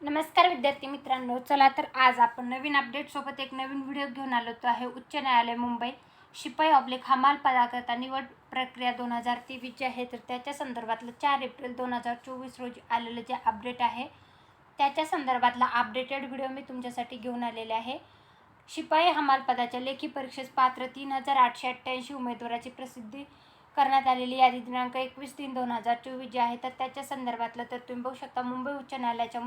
नमस्कार विद्यार्थी मित्रांनो चला तर आज आपण नवीन अपडेटसोबत एक नवीन व्हिडिओ घेऊन आलो तो आहे उच्च न्यायालय मुंबई. शिपाई ऑब्लिक हमाल पदाकरता निवड प्रक्रिया दोन हजार तेवीस जी आहे तर त्याच्या संदर्भातलं चार एप्रिल दोन हजार चोवीस रोजी आलेलं जे अपडेट आहे त्याच्या संदर्भातला अपडेटेड व्हिडिओ मी तुमच्यासाठी घेऊन आलेले आहे. शिपाई हमाल पदाच्या लेखी परीक्षेस पात्र तीन हजार आठशे अठ्ठ्याऐंशी उमेदवाराची प्रसिद्धी करण्यात आलेली यादी दिनांक एकवीस तीन दोन हजार चोवीस जे आहे तर त्याच्या संदर्भातलं तर तुम्ही बघू शकता मुंबई उच्च न्यायालयाच्या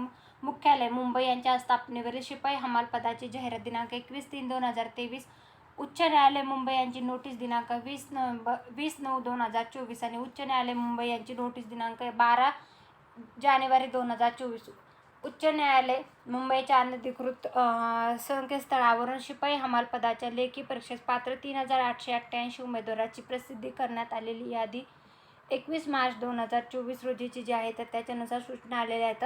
मुख्यालय मुंबई यांच्या स्थापनेवरील शिपाई हमाल पदाची जाहिरात दिनांक एकवीस तीन दोन हजार तेवीस उच्च न्यायालय मुंबई यांची नोटीस दिनांक वीस नोव्हेंबर वीस नऊ दोन हजार चोवीस आणि उच्च न्यायालय मुंबई यांची नोटीस दिनांक बारा जानेवारी दोन हजार चोवीस. उच्च न्यायालय मुंबईच्या अनधिकृत संकेतस्थळावरून शिपाई हमाल पदाच्या लेखी परीक्षेस पात्र तीन हजार आठशे अठ्ठ्याऐंशी उमेदवाराची प्रसिद्धी करण्यात आलेली यादी एकवीस मार्च दोन हजार चोवीस रोजीची जी आहे तर त्याच्यानुसार सूचना आलेल्या आहेत.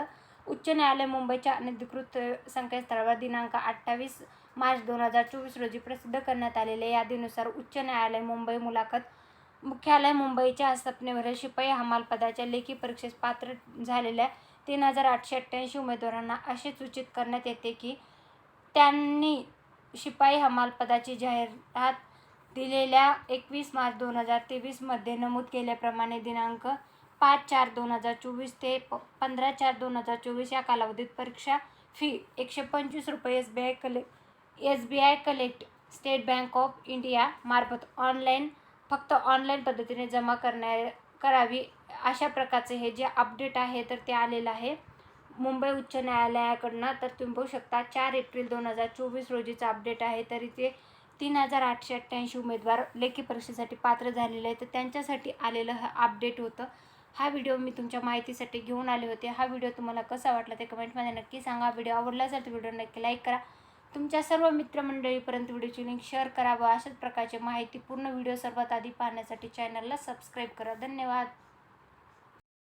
उच्च न्यायालय मुंबईच्या अनधिकृत संकेतस्थळावर दिनांक अठ्ठावीस मार्च दोन हजार चोवीस रोजी प्रसिद्ध करण्यात आलेल्या यादीनुसार उच्च न्यायालय मुंबई मुलाखत मुख्यालय मुंबईच्या स्थापनेवरील शिपाई हमाल पदाच्या लेखी परीक्षेस पात्र झालेल्या तीन हजार आठशे अठ्ठ्याऐंशी उमेदवारांना असे सूचित करण्यात येते की त्यांनी शिपाई हमाल पदाची जाहिरात दिलेल्या एकवीस मार्च दोन हजार तेवीसमध्ये नमूद केल्याप्रमाणे दिनांक पाच चार दोन हजार चोवीस ते प पंधरा चार दोन हजार चोवीस या कालावधीत परीक्षा फी एकशे पंचवीस रुपये एस बी आय कले S B I collect State Bank of India मार्फत ऑनलाईन फक्त ऑनलाईन पद्धतीने जमा करण्या करावी. अशा प्रकारचे हे जे अपडेट आहे तर ते आलेलं आहे. मुंबई उच्च न्यायालयाकडनं तर तुम्ही बघू शकता चार एप्रिल दोन हजार चोवीस रोजीचं अपडेट आहे. तरी ते तीन हजार आठशे अठ्ठ्याऐंशी उमेदवार लेखी परीक्षेसाठी पात्र झालेले आहे तर त्यांच्यासाठी आलेलं हा अपडेट होतं. हा व्हिडिओ मी तुमच्या माहितीसाठी घेऊन आले होते. हा व्हिडिओ तुम्हाला कसा वाटला ते कमेंटमध्ये नक्की सांगा. व्हिडिओ आवडला असेल तर व्हिडिओ नक्की लाईक करा. तुमच्या सर्व मित्रमंडळीपर्यंत व्हिडिओची लिंक शेअर करा व अशाच प्रकारची माहिती पूर्ण व्हिडिओ सर्वात आधी पाहण्यासाठी चॅनलला सबस्क्राईब करा. धन्यवाद.